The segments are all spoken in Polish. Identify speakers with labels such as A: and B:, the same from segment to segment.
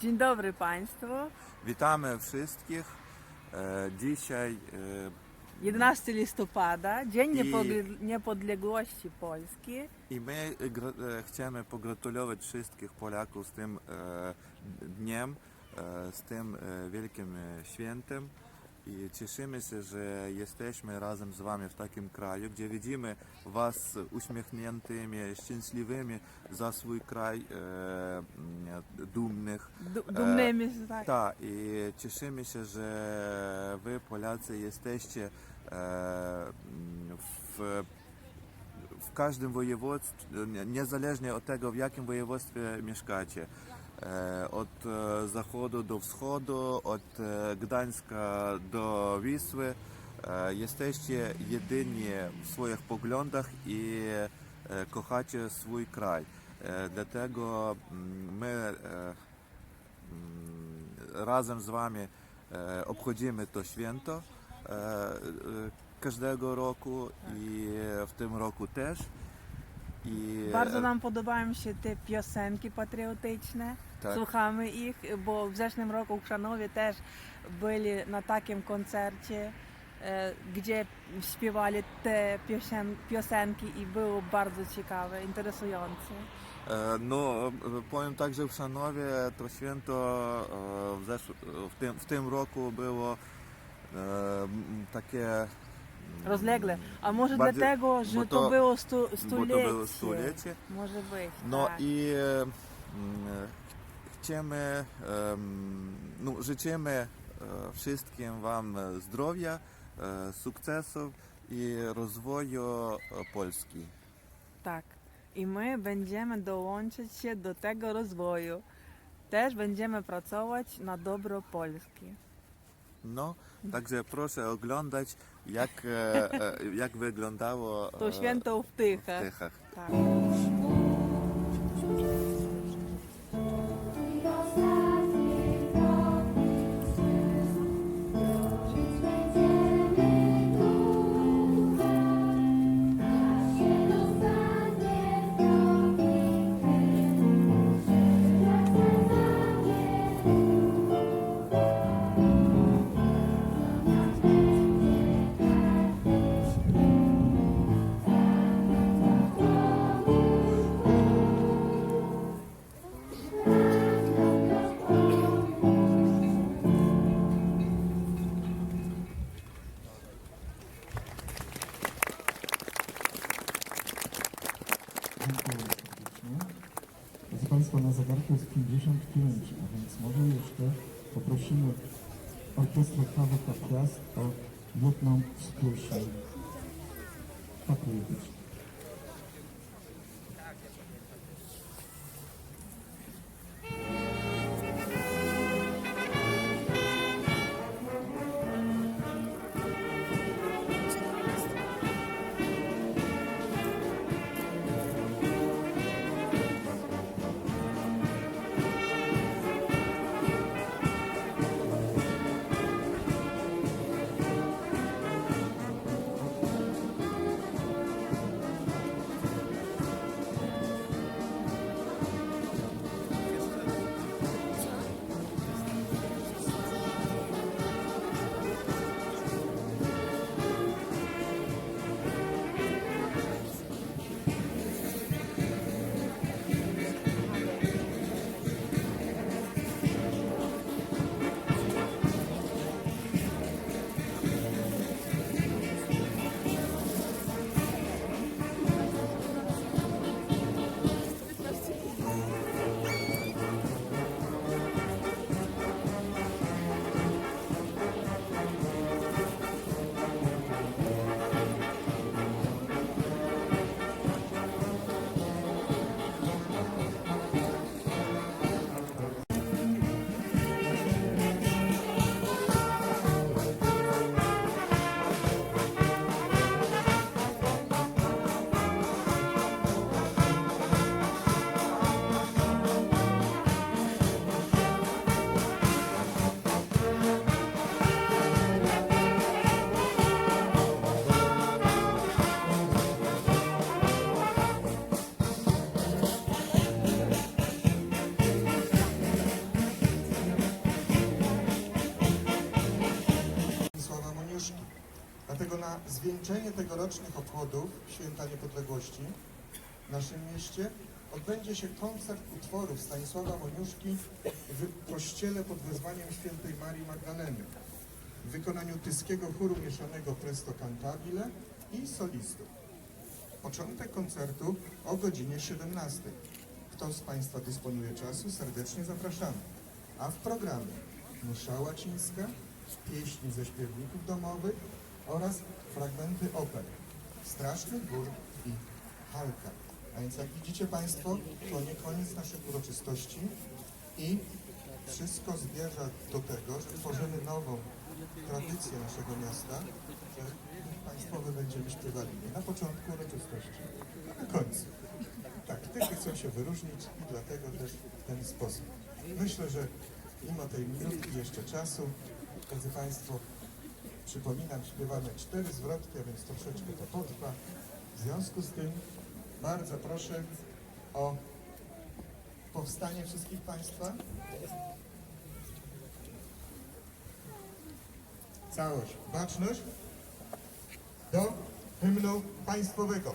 A: Dzień dobry Państwu.
B: Witamy wszystkich. E, Dzisiaj e,
A: 11 listopada, Dzień
B: I-
A: Niepodle- Niepodległości Polski.
B: i my e, chcemy pogratulować wszystkich Polaków z tym e, dniem, e, z tym e, wielkim e, świętem. I cieszymy się, że jesteśmy razem z Wami w takim kraju, gdzie widzimy Was uśmiechniętymi, szczęśliwymi za swój kraj, e, m, dumnych.
A: Du- dumnymi, tak.
B: Tak, i cieszymy się, że wy Polacy jesteście e, w, w każdym województwie, nie- niezależnie od tego, w jakim województwie mieszkacie. E, Od e, zachodu do wschodu, od e, Gdańska do Wisły. E, Jesteście jedyni w swoich poglądach i e, kochacie swój kraj. E, Dlatego mm, my e, Mm, razem z Wami e, obchodzimy to święto e, e, każdego roku i w tym roku też. I,
A: Bardzo
B: e,
A: nam podobają się te piosenki patriotyczne.
B: tak,
A: Słuchamy ich, bo w zeszłym roku w Chrzanowie też byli na takim koncercie, e, gdzie śpiewali te piosen- piosenki i było bardzo ciekawe, interesujące.
B: e, no, powiem tak, że w Szanowie to święto w, w, tym, w tym roku było takie
A: Rozlegle. A może
B: Bardziej-
A: dlatego, że
B: bo
A: to,
B: to-
A: było stu,
B: bo to
A: stulecie.
B: było stulecie.
A: Może być.
B: No
A: tak.
B: i e, m, chcemy, em, no, życzymy e, wszystkim Wam e, zdrowia, e, sukcesów i rozwoju e, Polski.
A: Tak. I my będziemy dołączyć się do tego rozwoju. Też będziemy pracować na dobro Polski.
B: No, także proszę oglądać, jak, e, e, jak wyglądało
A: To
B: e,
A: święto w
B: w
A: Tychach.
B: Tychach.
A: Tak.
C: Państwa, na zegarku jest 55, a więc może jeszcze poprosimy Orkiestrę Kawów Gwiazd o jedną spójrzę. Patriotyczną.
D: Zwieńczenie tegorocznych obchodów Święta Niepodległości w naszym mieście odbędzie się koncert utworów Stanisława Moniuszki w kościele pod wezwaniem świętej Marii Magdaleny w wykonaniu tyskiego chóru mieszanego Presto Cantabile i solistów. Początek koncertu o godzinie 17. Kto z Państwa dysponuje czasu, serdecznie zapraszamy. A w programie msza łacińska, pieśni ze śpiewników domowych oraz fragmenty oper Strasznych Gór i Halka. A więc jak widzicie Państwo, to nie koniec naszych uroczystości i wszystko zmierza do tego, że tworzymy nową tradycję naszego miasta, że Państwowy będziemy śpiewali nie na początku uroczystości, a na końcu. Tak, tylko chcą się wyróżnić i dlatego też w ten sposób. Myślę, że mimo tej minutki jeszcze czasu, drodzy Państwo, przypominam, śpiewamy cztery zwrotki, a więc troszeczkę to potrwa. W związku z tym bardzo proszę o powstanie wszystkich Państwa. Całość, baczność do hymnu państwowego.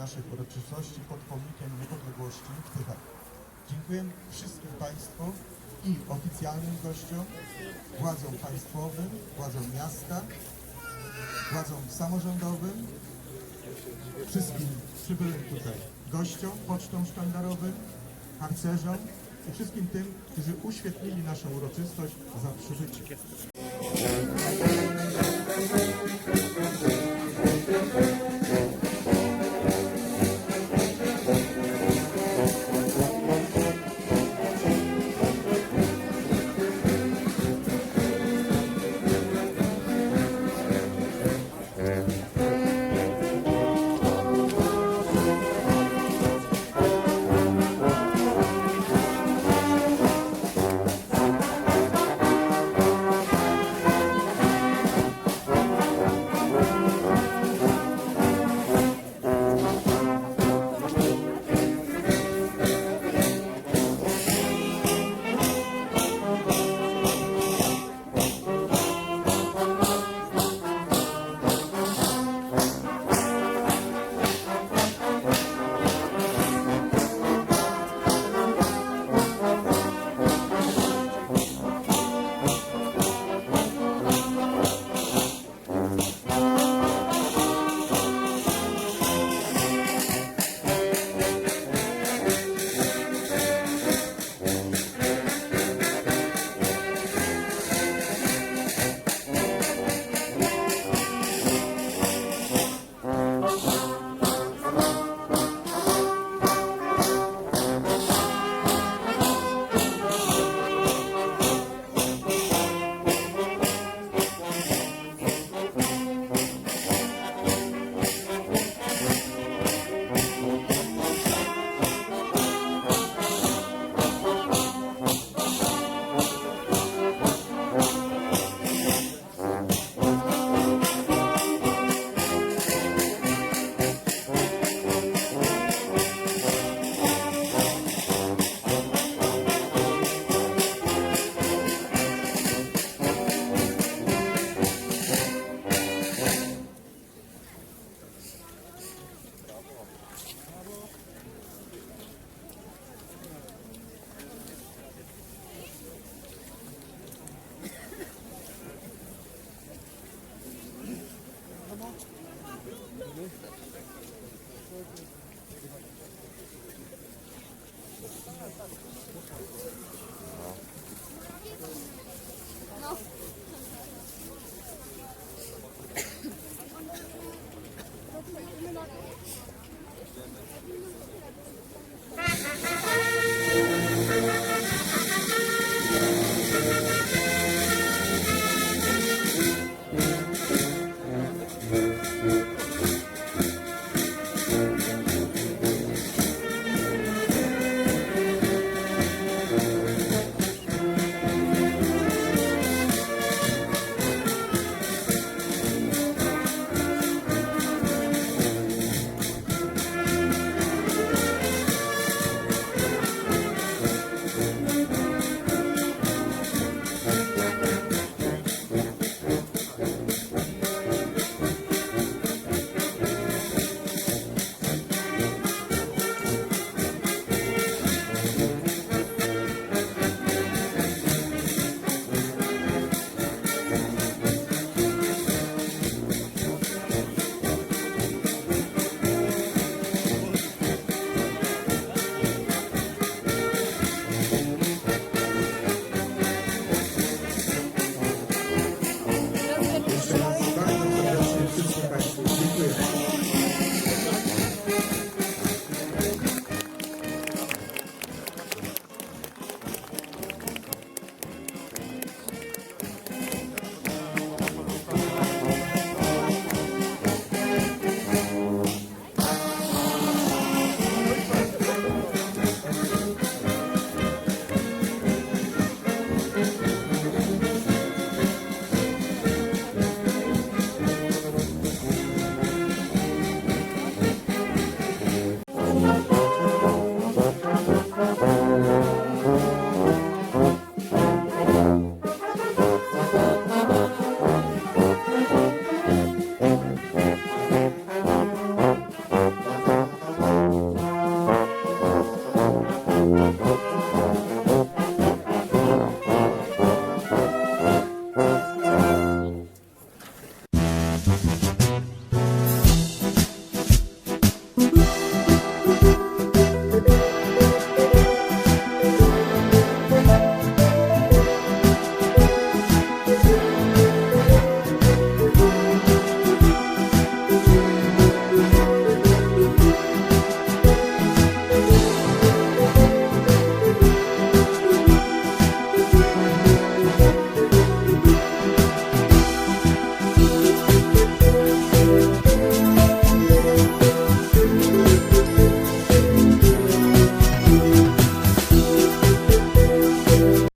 D: Naszych uroczystości pod pomnikiem niepodległości w Tychach. Dziękuję wszystkim Państwu i oficjalnym gościom, władzom państwowym, władzom miasta, władzom samorządowym, wszystkim przybyłym tutaj gościom, pocztom sztandarowym, harcerzom i wszystkim tym, którzy uświetlili naszą uroczystość za przybycie.